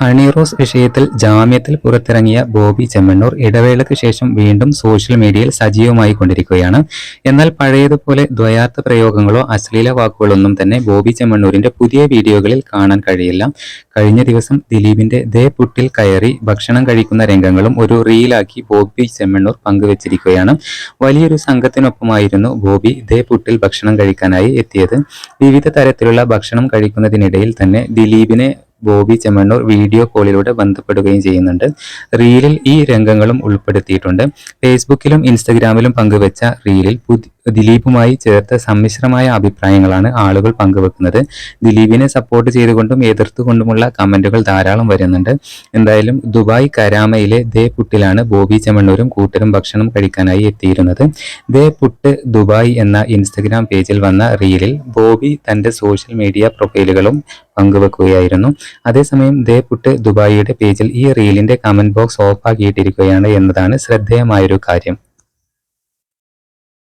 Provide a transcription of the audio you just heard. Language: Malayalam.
ഹണിറോസ് വിഷയത്തിൽ ജാമ്യത്തിൽ പുറത്തിറങ്ങിയ ബോബി ചെമ്മണ്ണൂർ ഇടവേളയ്ക്ക് ശേഷം വീണ്ടും സോഷ്യൽ മീഡിയയിൽ സജീവമായി കൊണ്ടിരിക്കുകയാണ്. എന്നാൽ പഴയതുപോലെ ദ്വയാർത്ഥ പ്രയോഗങ്ങളോ അശ്ലീല വാക്കുകളൊന്നും തന്നെ ബോബി ചെമ്മണ്ണൂരിന്റെ പുതിയ വീഡിയോകളിൽ കാണാൻ കഴിയില്ല. കഴിഞ്ഞ ദിവസം ദിലീപിന്റെ ദേ പുട്ടിൽ കയറി ഭക്ഷണം കഴിക്കുന്ന രംഗങ്ങളും ഒരു റീലാക്കി ബോബി ചെമ്മണ്ണൂർ പങ്കുവച്ചിരിക്കുകയാണ്. വലിയൊരു സംഘത്തിനൊപ്പമായിരുന്നു ബോബി ദേ പുട്ടിൽ ഭക്ഷണം കഴിക്കാനായി എത്തിയത്. വിവിധ തരത്തിലുള്ള ഭക്ഷണം കഴിക്കുന്നതിനിടയിൽ തന്നെ ദിലീപിനെ ബോബി ചെമ്മണ്ണൂർ വീഡിയോ കോളിലൂടെ ബന്ധപ്പെടുകയും ചെയ്യുന്നുണ്ട്. റീലിൽ ഈ രംഗങ്ങളും ഉൾപ്പെടുത്തിയിട്ടുണ്ട്. ഫേസ്ബുക്കിലും ഇൻസ്റ്റഗ്രാമിലും പങ്കുവച്ച റീലിൽ ദിലീപുമായി ചേർത്ത സമ്മിശ്രമായ അഭിപ്രായങ്ങളാണ് ആളുകൾ പങ്കുവെക്കുന്നത്. ദിലീപിനെ സപ്പോർട്ട് ചെയ്തുകൊണ്ടും എതിർത്തുകൊണ്ടുമുള്ള കമന്റുകൾ ധാരാളം വരുന്നുണ്ട്. എന്തായാലും ദുബായ് കരാമയിലെ ദേ പുട്ടിലാണ് ബോബി ചെമ്മണ്ണൂരും കൂട്ടരും ഭക്ഷണം കഴിക്കാനായി എത്തിയിരുന്നത്. ദേ പുട്ട് ദുബായ് എന്ന ഇൻസ്റ്റഗ്രാം പേജിൽ വന്ന റീലിൽ ബോബി തന്റെ സോഷ്യൽ മീഡിയ പ്രൊഫൈലുകളും പങ്കുവെക്കുകയായിരുന്നു. അതേസമയം ദേ പുട്ട് ദുബായിയുടെ പേജിൽ ഈ റീലിന്റെ കമന്റ് ബോക്സ് ഓഫ് ആക്കിയിട്ടിരിക്കുകയാണ് എന്നതാണ് ശ്രദ്ധേയമായൊരു കാര്യം.